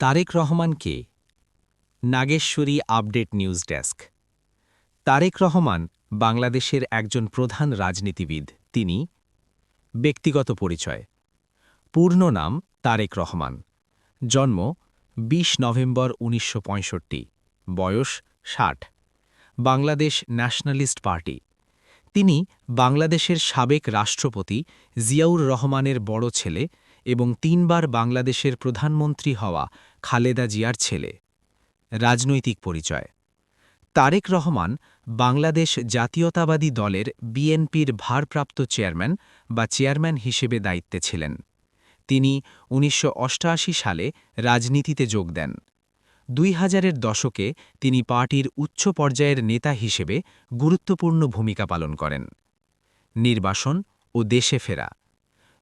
তারেক রহমান কে Nageshwari update news desk. Tarique Rahman বাংলাদেশের একজন প্রধান রাজনীতিবিদ। তিনি ব্যক্তিগত পরিচয়। পূর্ণ নাম তারেক রহমান। জন্ম ২০ নভেম্বর উনিশশো পঁয়ষট্টি। বয়স ষাট। Bangladesh nationalist party. তিনি বাংলাদেশের সাবেক রাষ্ট্রপতি জিয়াউর রহমানের বড় ছেলে এবং তিনবার বাংলাদেশের প্রধানমন্ত্রী হওয়া খালেদা জিয়ার ছেলে। রাজনৈতিক পরিচয়। তারেক রহমান বাংলাদেশ জাতীয়তাবাদী দলের বিএনপির ভারপ্রাপ্ত চেয়ারম্যান বা চেয়ারম্যান হিসেবে দায়িত্বে ছিলেন। তিনি উনিশশো সালে রাজনীতিতে যোগ দেন। দুই হাজারের দশকে তিনি পার্টির উচ্চ পর্যায়ের নেতা হিসেবে গুরুত্বপূর্ণ ভূমিকা পালন করেন। নির্বাসন ও দেশে ফেরা।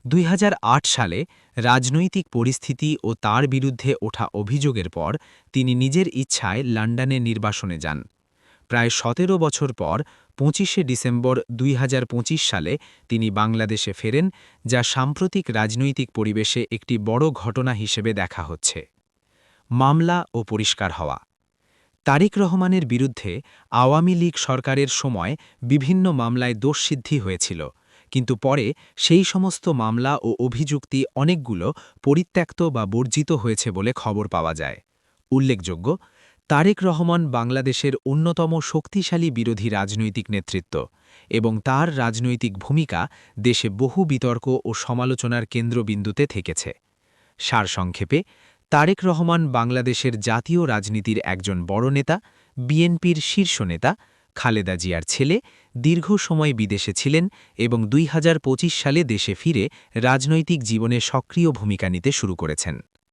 দুই হাজার আট সালে রাজনৈতিক পরিস্থিতি ও তার বিরুদ্ধে ওঠা অভিযোগের পর তিনি নিজের ইচ্ছায় লন্ডনে নির্বাসনে যান। প্রায় সতেরো বছর পর পঁচিশে ডিসেম্বর দুই হাজার পঁচিশ সালে তিনি বাংলাদেশে ফেরেন, যা সাম্প্রতিক রাজনৈতিক পরিবেশে একটি বড় ঘটনা হিসেবে দেখা হচ্ছে। মামলা ও পরিষ্কার হওয়া। তারিক রহমানের বিরুদ্ধে আওয়ামী লীগ সরকারের সময় বিভিন্ন মামলায় দোষসিদ্ধি হয়েছিল কিন্তু পরে সেই সমস্ত মামলা ও অভিযুক্তি অনেকগুলো পরিত্যক্ত বা বর্জিত হয়েছে বলে খবর পাওয়া যায়। উল্লেখযোগ্য, তারেক রহমান বাংলাদেশের অন্যতম শক্তিশালী বিরোধী রাজনৈতিক নেতৃত্ব এবং তার রাজনৈতিক ভূমিকা দেশে বহু বিতর্ক ও সমালোচনার কেন্দ্রবিন্দুতে থেকেছে। সারসংক্ষেপে, তারেক রহমান বাংলাদেশের জাতীয় রাজনীতির একজন বড় নেতা, বিএনপির শীর্ষ নেতা খালেদা জিয়ার ছেলে দীর্ঘ সময় বিদেশে ছিলেন এবং দুই হাজার পঁচিশ সালে দেশে ফিরে রাজনৈতিক জীবনে সক্রিয় ভূমিকা নিতে শুরু করেছেন।